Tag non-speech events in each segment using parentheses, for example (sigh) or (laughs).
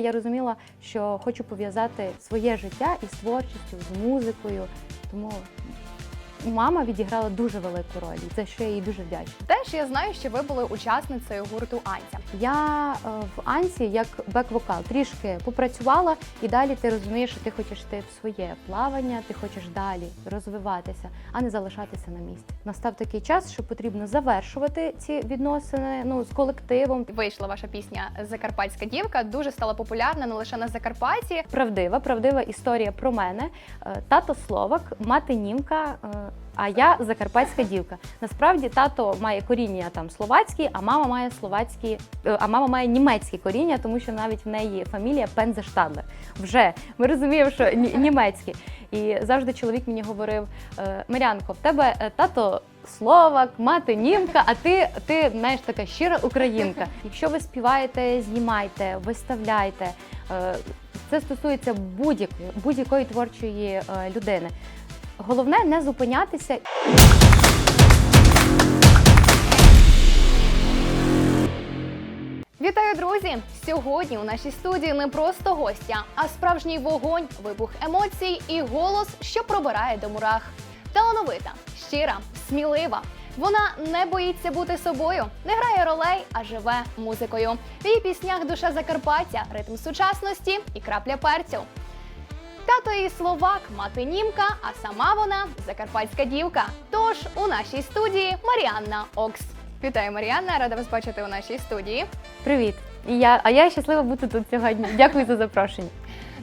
я розуміла, що хочу пов'язати своє життя із творчістю, з музикою. Тому мама відіграла дуже велику роль, і за що я їй дуже вдячна. Теж я знаю, що ви були учасницею гурту Анця. Я е, в Ансі як бек-вокал трішки попрацювала, і далі ти розумієш, що ти хочеш йти в своє плавання, ти хочеш далі розвиватися, а не залишатися на місці. Настав такий час, що потрібно завершувати ці відносини ну, з колективом. Вийшла ваша пісня Закарпатська дівка, дуже стала популярна не лише на Закарпатті. Правдива, правдива історія про мене. Е, Тато Словак, мати німка. А я закарпатська дівка. Насправді тато має коріння там словацькі, а мама має словацькі, е, а мама має німецькі коріння, тому що навіть в неї фамілія Пензештадлер. Вже ми розуміємо, що ні- німецькі. І завжди чоловік мені говорив: е, Мирянко, в тебе е, тато словак, мати німка, а ти, ти знаєш така щира українка. Якщо ви співаєте, знімайте, виставляйте. Це стосується будь-якої будь-якої творчої людини. Головне не зупинятися Вітаю, друзі! Сьогодні у нашій студії не просто гостя, а справжній вогонь, вибух емоцій і голос, що пробирає до мурах. Талановита, щира, смілива. Вона не боїться бути собою, не грає ролей, а живе музикою. В її піснях душа Закарпаття, ритм сучасності і крапля перцю. Тато її словак, мати німка, а сама вона закарпатська дівка. Тож у нашій студії Маріанна Окс. Вітаю, Маріанна! Рада вас бачити у нашій студії. привіт. І я, а я щаслива бути тут сьогодні. Дякую за запрошення.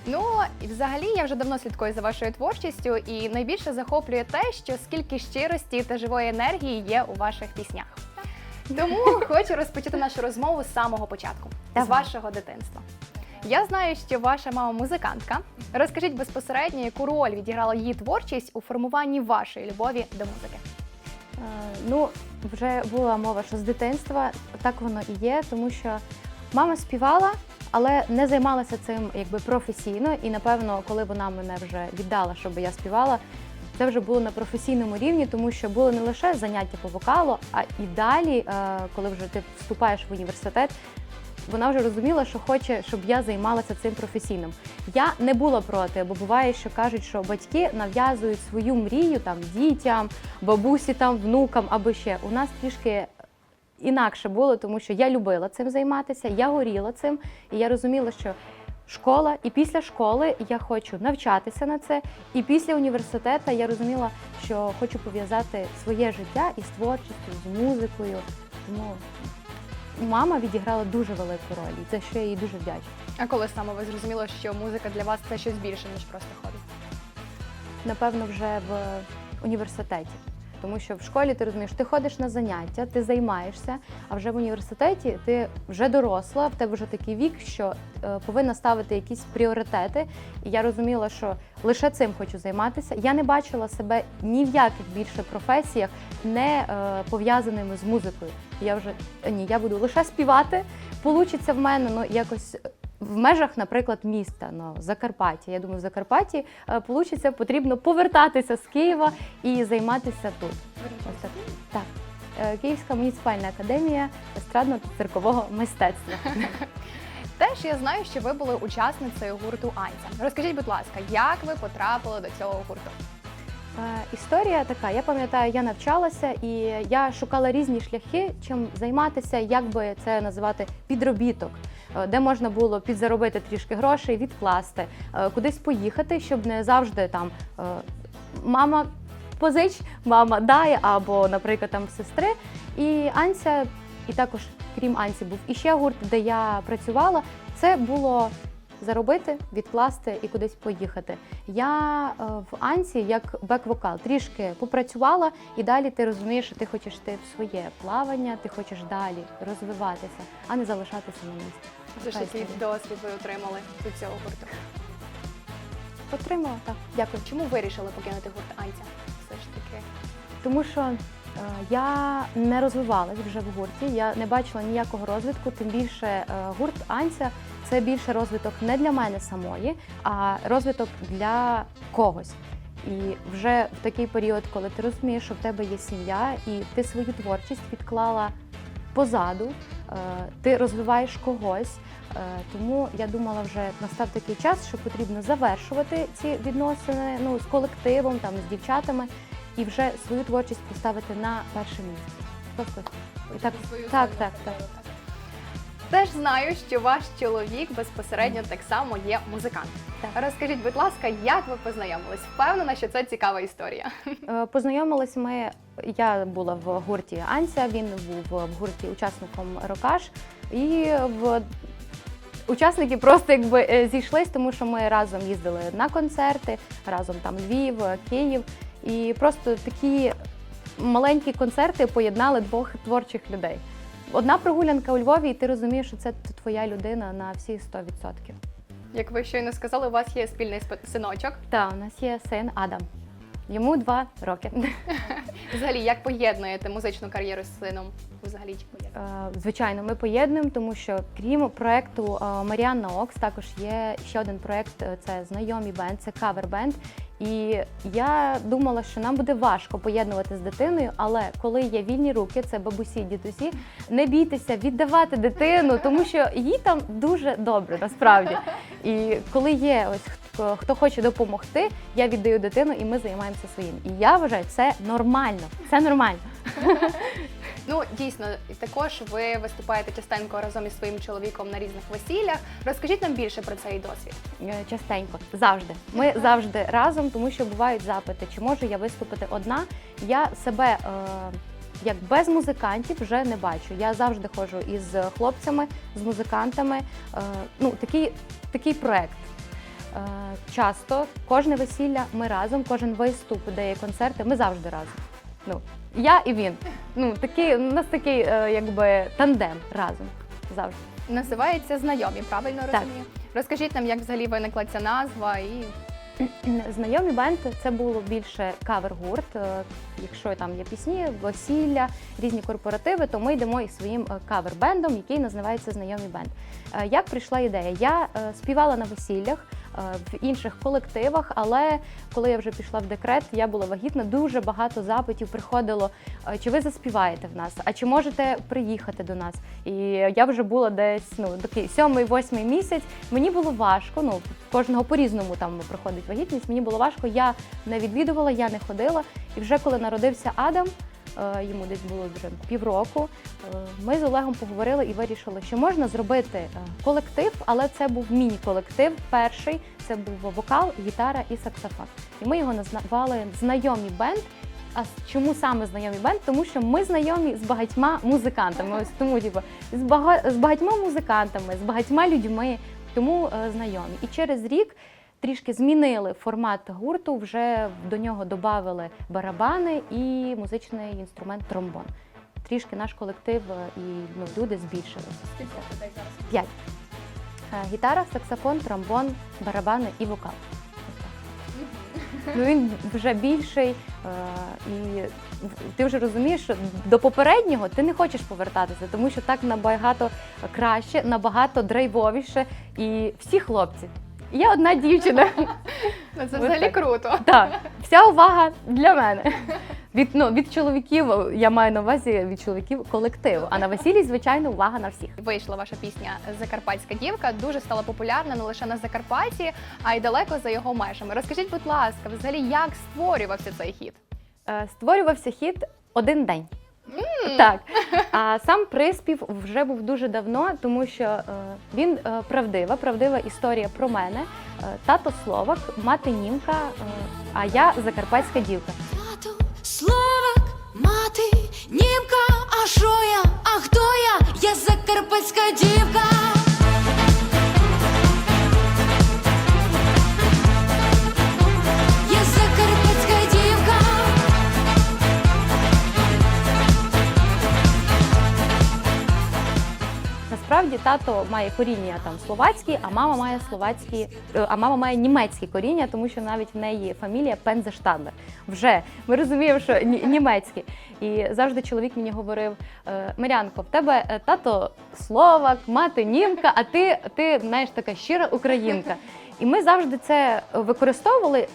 Ну і взагалі я вже давно слідкую за вашою творчістю, і найбільше захоплює те, що скільки щирості та живої енергії є у ваших піснях. Тому хочу розпочати нашу розмову з самого початку, з вашого дитинства. Я знаю, що ваша мама музикантка. Розкажіть безпосередньо, яку роль відіграла її творчість у формуванні вашої любові до музики. Е, Ну, вже була мова, що з дитинства так воно і є, тому що мама співала, але не займалася цим якби професійно. І напевно, коли вона мене вже віддала, щоб я співала, це вже було на професійному рівні, тому що було не лише заняття по вокалу, а і далі, е, коли вже ти вступаєш в університет. Вона вже розуміла, що хоче, щоб я займалася цим професійним. Я не була проти, бо буває, що кажуть, що батьки нав'язують свою мрію там дітям, бабусі, там внукам або ще. У нас трішки інакше було, тому що я любила цим займатися, я горіла цим, і я розуміла, що школа, і після школи я хочу навчатися на це. І після університету я розуміла, що хочу пов'язати своє життя із творчістю, з музикою. Тому мама відіграла дуже велику роль, і за що я їй дуже вдячна. А коли саме ви зрозуміли, що музика для вас це щось більше, ніж просто хобі? напевно, вже в університеті. Тому що в школі ти розумієш, ти ходиш на заняття, ти займаєшся, а вже в університеті ти вже доросла, в тебе вже такий вік, що е, повинна ставити якісь пріоритети. І я розуміла, що лише цим хочу займатися. Я не бачила себе ні в яких більше професіях, не е, пов'язаними з музикою. Я вже е, ні, я буду лише співати. Получиться в мене ну якось в межах, наприклад, міста ну, Закарпаття. Я думаю, в Закарпатті е, получиться, потрібно повертатися з Києва і займатися тут. Ось так. так. Е, Київська муніципальна академія естрадно-циркового мистецтва. (laughs) Теж я знаю, що ви були учасницею гурту Анця. Розкажіть, будь ласка, як ви потрапили до цього гурту? Е, Історія така. Я пам'ятаю, я навчалася і я шукала різні шляхи, чим займатися, як би це називати підробіток, де можна було підзаробити трішки грошей, відкласти, е, кудись поїхати, щоб не завжди там е, мама позич, мама дай, або, наприклад, там сестри. І Анця, і також крім Анці, був іще гурт, де я працювала. Це було заробити, відкласти і кудись поїхати. Я е, в Анці як бек-вокал трішки попрацювала, і далі ти розумієш, що ти хочеш йти в своє плавання, ти хочеш далі розвиватися, а не залишатися на місці. Це ж Така який досвід ви отримали від цього гурту? Отримала так. Дякую. Чому вирішили покинути гурт Анця? Все ж таки. Тому що е, я не розвивалась вже в гурті, я не бачила ніякого розвитку, тим більше е, гурт Анця це більше розвиток не для мене самої, а розвиток для когось. І вже в такий період, коли ти розумієш, що в тебе є сім'я, і ти свою творчість відклала позаду, е, ти розвиваєш когось. Е, Тому я думала, вже настав такий час, що потрібно завершувати ці відносини ну, з колективом, там, з дівчатами, і вже свою творчість поставити на перше місце. І так, так, так, так. Теж знаю, що ваш чоловік безпосередньо так само є музикант. Так. Розкажіть, будь ласка, як ви познайомились? Впевнена, що це цікава історія. Е, Познайомились ми. Я була в гурті Анця, він був в гурті учасником Рокаш. І в учасники просто якби е, зійшлись, тому що ми разом їздили на концерти, разом там Львів, Київ. І просто такі маленькі концерти поєднали двох творчих людей. Одна прогулянка у Львові, і ти розумієш, що це твоя людина на всі 100%. Як ви щойно сказали, у вас є спільний синочок. Та у нас є син Адам. Йому два роки. (laughs) Взагалі, як поєднуєте музичну кар'єру з сином? Взагалі чи поєднуєте? Е, Звичайно, ми поєднуємо, тому що крім проекту е, Маріанна Окс, також є ще один проект е, це знайомі бенд, це кавер-бенд. І я думала, що нам буде важко поєднувати з дитиною, але коли є вільні руки, це бабусі, дідусі, не бійтеся віддавати дитину, тому що їй там дуже добре насправді. І коли є ось хто, хто хоче допомогти, я віддаю дитину, і ми займаємося своїм. І я вважаю, це нормально. Це нормально. Ну дійсно, і також ви виступаєте частенько разом із своїм чоловіком на різних весіллях. Розкажіть нам більше про цей досвід. Е, Частенько, завжди. Ми (laughs) завжди разом, тому що бувають запити, чи можу я виступити одна. Я себе е, як без музикантів вже не бачу. Я завжди ходжу із хлопцями, з музикантами. Е, ну, такий, такий проект. Е, часто кожне весілля ми разом, кожен виступ, де є концерти, ми завжди разом. Ну, я і він. Ну, такий, у нас такий е, якби тандем разом. Завжди. Називається знайомі, правильно Так. розумію? Розкажіть нам, як взагалі виникла ця назва і (clears throat) Знайомі бенд це було більше кавер-гурт. Е, Якщо там є пісні, весілля, різні корпоративи, то ми йдемо із своїм кавер-бендом, який називається Знайомі бенд. Як прийшла ідея? Я співала на весіллях в інших колективах, але коли я вже пішла в декрет, я була вагітна. Дуже багато запитів приходило. е, Чи ви заспіваєте в нас? А чи можете приїхати до нас? І я вже була десь ну такий сьомий, восьмий місяць. Мені було важко. Ну кожного по-різному там проходить вагітність. Мені було важко. Я не відвідувала, я не ходила. І вже коли народився Адам, е, йому десь було вже півроку. е, Ми з Олегом поговорили і вирішили, що можна зробити е, колектив, але це був міні-колектив. Перший це був вокал, гітара і саксофон. І ми його назвали знайомі бенд. А чому саме знайомі бенд? Тому що ми знайомі з багатьма музикантами. Ось тому, типу, з, бага... з багатьма музикантами, з багатьма людьми, тому е, знайомі. І через рік трішки змінили формат гурту, вже до нього додали барабани і музичний інструмент тромбон. Трішки наш колектив е, і ну, люди збільшилися. скільки людей зараз? П'ять. Е, Гітара, саксофон, тромбон, барабани і вокал. Ну він вже більший, е, і ти вже розумієш, що до попереднього ти не хочеш повертатися, тому що так набагато краще, набагато драйвовіше. І всі хлопці. Я одна дівчина. Ну, це взагалі круто. Так, вся увага для мене. Від, ну, від чоловіків, я маю на увазі від чоловіків колективу. А на весіллі, звичайно, увага на всіх. Вийшла ваша пісня Закарпатська дівка, дуже стала популярна не лише на Закарпатті, а й далеко за його межами. Розкажіть, будь ласка, взагалі, як створювався цей хіт? Е, Створювався хіт один день. Так. А сам приспів вже був дуже давно, тому що е, він е, правдива, правдива історія про мене. Е, тато Словак, мати німка, е, а я закарпатська дівка. Тато, Словак, мати, німка, а що я, а хто я? Я закарпатська дівка. Насправді тато має коріння там словацькі, а мама має словацькі, е, а мама має німецькі коріння, тому що навіть в неї фамілія Пензештадлер. Вже ми розуміємо, що ні- німецькі. І завжди чоловік мені говорив: е, Мирянко, в тебе е, тато словак, мати німка, а ти, ти знаєш така щира українка. І ми завжди це використовували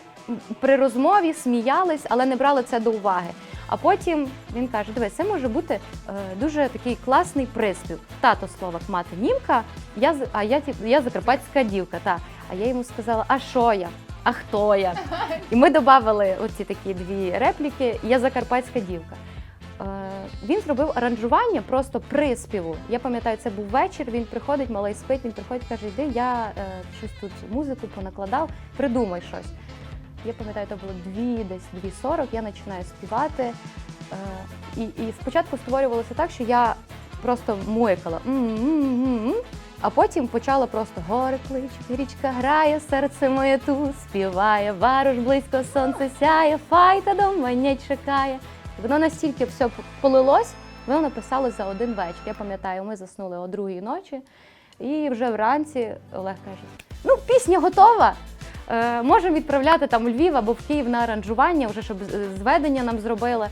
при розмові, сміялись, але не брали це до уваги. А потім він каже: дивись, це може бути е, дуже такий класний приспів. Тато словак, мати німка, я а я я закарпатська дівка. Та. А я йому сказала, а що я? А хто я? І ми додали оці такі дві репліки Я закарпатська дівка. Е, Він зробив аранжування просто приспіву. Я пам'ятаю, це був вечір. Він приходить, малий спить, він приходить, каже: Йди, я е, щось тут музику понакладав, придумай щось. Я пам'ятаю, це було дві, десь 2.40, я починаю співати. Е, і, і спочатку створювалося так, що я просто муекала, а потім почала просто гори кличуть, річка грає, серце моє ту співає, варуш близько сонце сяє, файта до мене чекає. Воно настільки все полилось, воно написали за один вечір. Я пам'ятаю, ми заснули о другій ночі, і вже вранці Олег каже: ну, пісня готова. Е, можемо відправляти там у Львів або в Київ на аранжування, вже щоб зведення нам зробили.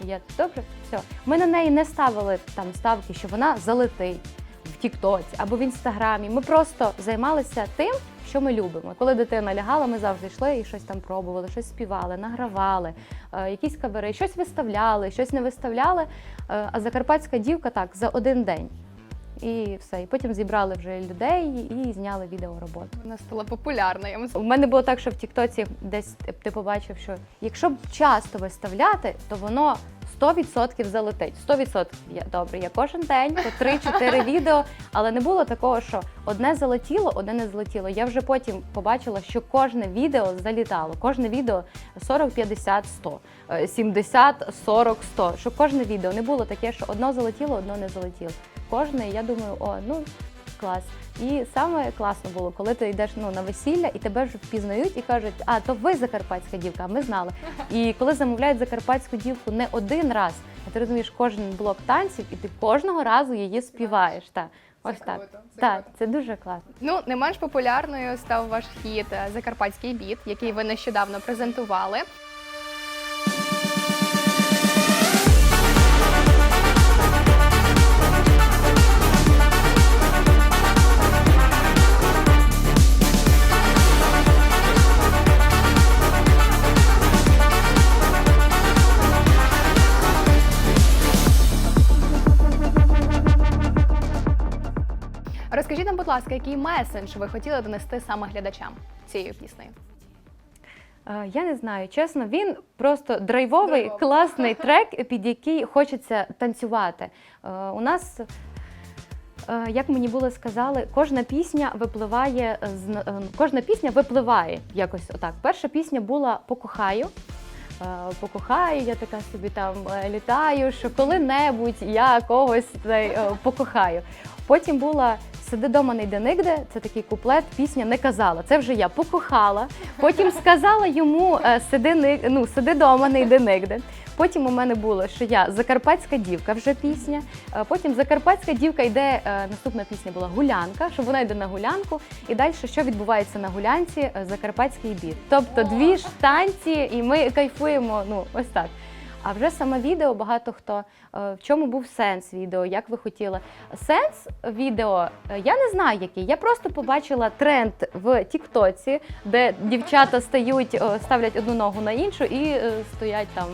Я добре, все. Ми на неї не ставили там ставки, що вона залетить в Тіктоці або в інстаграмі. Ми просто займалися тим, що ми любимо. Коли дитина лягала, ми завжди йшли і щось там пробували, щось співали, награвали, е, якісь кавери, щось виставляли, щось не виставляли. Е, а закарпатська дівка так за один день. І все. І потім зібрали вже людей і зняли відеороботу. Вона стала популярною. У мене було так, що в Тіктоці десь ти побачив, що якщо б часто виставляти, то воно 100% залетить. 100% я добре. Я кожен день по 3-4 (laughs) відео, але не було такого, що одне залетіло, одне не залетіло. Я вже потім побачила, що кожне відео залітало. Кожне відео 40, 50, 100, е, 70, 40, 100. Що кожне відео не було таке, що одно залетіло, одно не залетіло. Кожне, я думаю, о, ну клас. І саме класно було, коли ти йдеш ну, на весілля і тебе вже впізнають і кажуть, а то ви закарпатська дівка, а ми знали. І коли замовляють закарпатську дівку не один раз, а ти розумієш кожен блок танців, і ти кожного разу її співаєш. Так, ось так. Так, це дуже класно. Ну, не менш популярною став ваш хіт Закарпатський біт, який ви нещодавно презентували. Ласка, який месендж ви хотіли донести саме глядачам цією піснею? Я не знаю, чесно, він просто драйвовий, Драйвовий. класний (laughs) трек, під який хочеться танцювати. Е, У нас, е, як мені було сказали, кожна пісня випливає е, кожна пісня випливає якось отак. Перша пісня була Покохаю. Покохаю, я така собі там літаю, що коли-небудь я когось покохаю. Потім була Сиди дома не йде нигде. Це такий куплет, пісня не казала. Це вже я покохала. Потім сказала йому е, сиди ну, сиди дома, не йди нигде. Потім у мене було, що я закарпатська дівка вже пісня. Е, Потім закарпатська дівка йде. е, Наступна пісня була гулянка, що вона йде на гулянку. І далі що відбувається на гулянці? Закарпатський біт. Тобто дві ж танці, і ми кайфуємо. Ну ось так. А вже саме відео багато хто е, в чому був сенс відео, як ви хотіли. Сенс відео е, я не знаю який. Я просто побачила тренд в Тіктоці, де дівчата стають, е, ставлять одну ногу на іншу і стоять там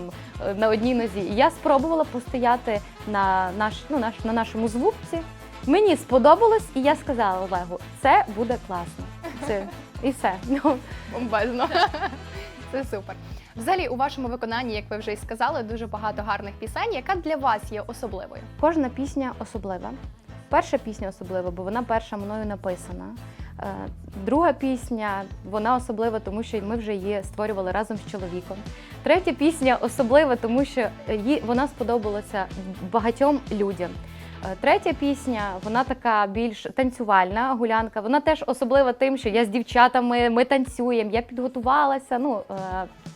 на одній нозі. Я спробувала постояти на наш, ну, наш, на нашому звукці. Мені сподобалось, і я сказала Олегу, це буде класно. Це і все. Ну, Бомбезно. (laughs) Це супер. Взагалі, у вашому виконанні, як ви вже і сказали, дуже багато гарних пісень. Яка для вас є особливою? Кожна пісня особлива. Перша пісня особлива, бо вона перша мною написана. Е, Друга пісня вона особлива, тому що ми вже її створювали разом з чоловіком. Третя пісня особлива, тому що їй вона сподобалася багатьом людям. Е, Третя пісня, вона така більш танцювальна гулянка. Вона теж особлива тим, що я з дівчатами, ми танцюємо, я підготувалася. Ну е,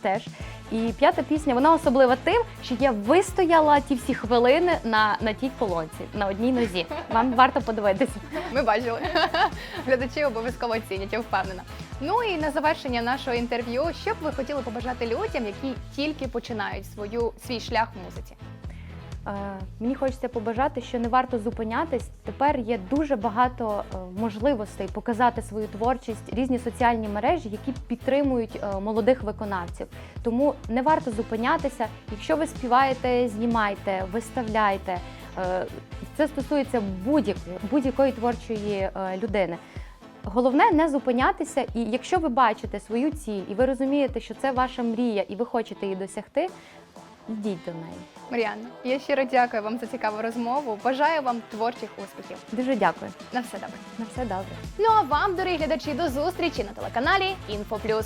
теж. І п'ята пісня, вона особлива тим, що я вистояла ті всі хвилини на, на тій колонці, на одній нозі. Вам варто подивитися. Ми бачили. (laughs) Глядачі обов'язково оцінять, я впевнена. Ну і на завершення нашого інтерв'ю, що б ви хотіли побажати людям, які тільки починають свою свій шлях в музиці? Мені хочеться побажати, що не варто зупинятись. Тепер є дуже багато е, можливостей показати свою творчість, різні соціальні мережі, які підтримують е, молодих виконавців. Тому не варто зупинятися. Якщо ви співаєте, знімайте, виставляйте. Е, Це стосується будь-якої творчої людини. Головне не зупинятися, і якщо ви бачите свою ціль, і ви розумієте, що це ваша мрія, і ви хочете її досягти, йдіть до неї. Мар'яна, я щиро дякую вам за цікаву розмову. Бажаю вам творчих успіхів. Дуже дякую. На все добре. На все добре. Ну а вам, дорогі глядачі, до зустрічі на телеканалі Інфо Плюс.